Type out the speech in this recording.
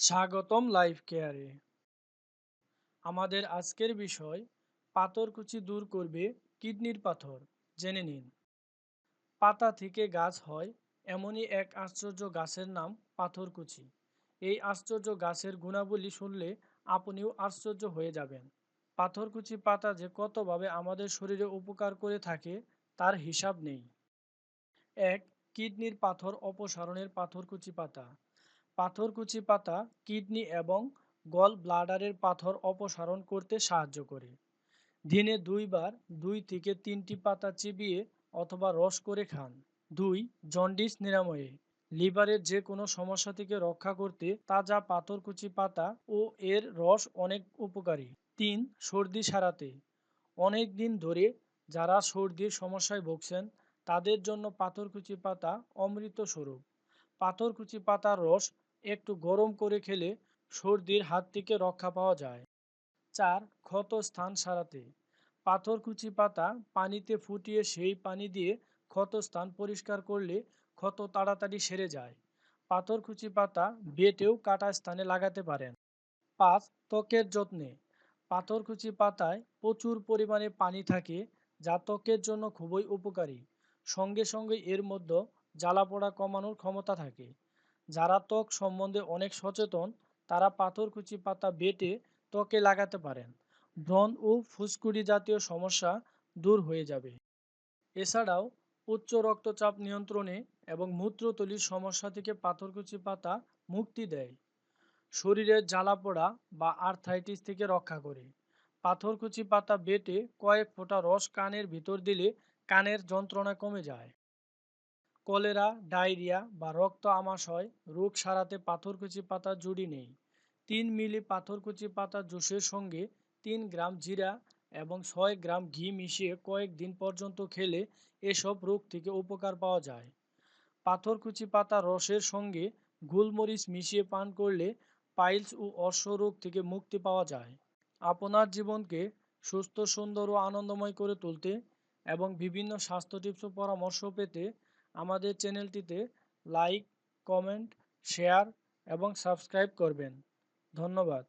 স্বাগতম লাইফ কেয়ারে আমাদের আজকের বিষয়, পাথরকুচি দূর করবে কিডনির পাথর, জেনে নিন। পাতা থেকে গাছ হয় এমনই এক আশ্চর্য গাছের নাম পাথরকুচি। এই আশ্চর্য গাছের গুণাবলী শুনলে আপনিও আশ্চর্য হয়ে যাবেন। পাথরকুচি পাতা যে কতভাবে আমাদের শরীরে উপকার করে থাকে, তার হিসাব নেই। এক, কিডনির পাথর অপসারণের পাথরকুচি পাতা। পাথরকুচি পাতা, কিডনি এবং গল ব্লাডারের পাথর অপসারণ করতে সাহায্য করে। দিনে দুইবার দুই থেকে তিনটি পাতা চিবিয়ে অথবা রস করে খান। দুই, জন্ডিস নিরাময়ে। লিভারের যে কোনো সমস্যা থেকে রক্ষা করতে তাজা পাথরকুচি পাতা ও এর রস অনেক উপকারী। তিন, সর্দি সারাতে। অনেক দিন ধরে যারা সর্দির সমস্যায় ভুগছেন, তাদের জন্য পাথরকুচি পাতা অমৃত স্বরূপ। পাথরকুচি পাতার রস একটু গরম করে খেলে সর্দির হাত থেকে রক্ষা পাওয়া যায়। চার, ক্ষত স্থান সারাতে। পাথরকুচি পাতা পানিতে ফুটিয়ে সেই পানি দিয়ে ক্ষত স্থান পরিষ্কার করলে ক্ষত তাড়াতাড়ি সেরে যায়। পাথরকুচি পাতা বেটেও কাটা স্থানে লাগাতে পারেন। পাঁচ, ত্বকের যত্নে। পাথরকুচি পাতায় প্রচুর পরিমাণে পানি থাকে, যা ত্বকের জন্য খুবই উপকারী। সঙ্গে সঙ্গে এর মধ্যে জ্বালাপোড়া কমানোর ক্ষমতা থাকে। যারা ত্বক সম্বন্ধে অনেক সচেতন, তারা পাথরকুচি পাতা বেটে ত্বকে লাগাতে পারেন। ব্রণ ও ফুসকুড়ি জাতীয় সমস্যা দূর হয়ে যাবে। এছাড়াও, উচ্চ রক্তচাপ নিয়ন্ত্রণে এবং মূত্রতলির সমস্যা থেকে পাথরকুচি পাতা মুক্তি দেয়। শরীরের জ্বালাপোড়া বা আর্থাইটিস থেকে রক্ষা করে। পাথরকুচি পাতা বেটে কয়েক ফোঁটা রস কানের ভিতর দিলে কানের যন্ত্রণা কমে যায়। কলেরা, ডায়রিয়া বা রক্ত আমাশয় রোগ সারাতে পাথরকুচি পাতা জুড়ি নেই। তিন মিলি পাথরকুচি পাতা জুসের সঙ্গে তিন গ্রাম জিরা এবং ছয় গ্রাম ঘি মিশিয়ে কয়েকদিন পর্যন্ত খেলে এসব রোগ থেকে উপকার পাওয়া যায়। পাথরকুচি পাতা রসের সঙ্গে গোলমরিচ মিশিয়ে পান করলে পাইলস ও অর্শ রোগ থেকে মুক্তি পাওয়া যায়। আপনার জীবনকে সুস্থ, সুন্দর ও আনন্দময় করে তুলতে এবং বিভিন্ন স্বাস্থ্য টিপস ও পরামর্শ পেতে আমাদের চ্যানেলটিতে লাইক কমেন্ট শেয়ার এবং সাবস্ক্রাইব করবেন। ধন্যবাদ।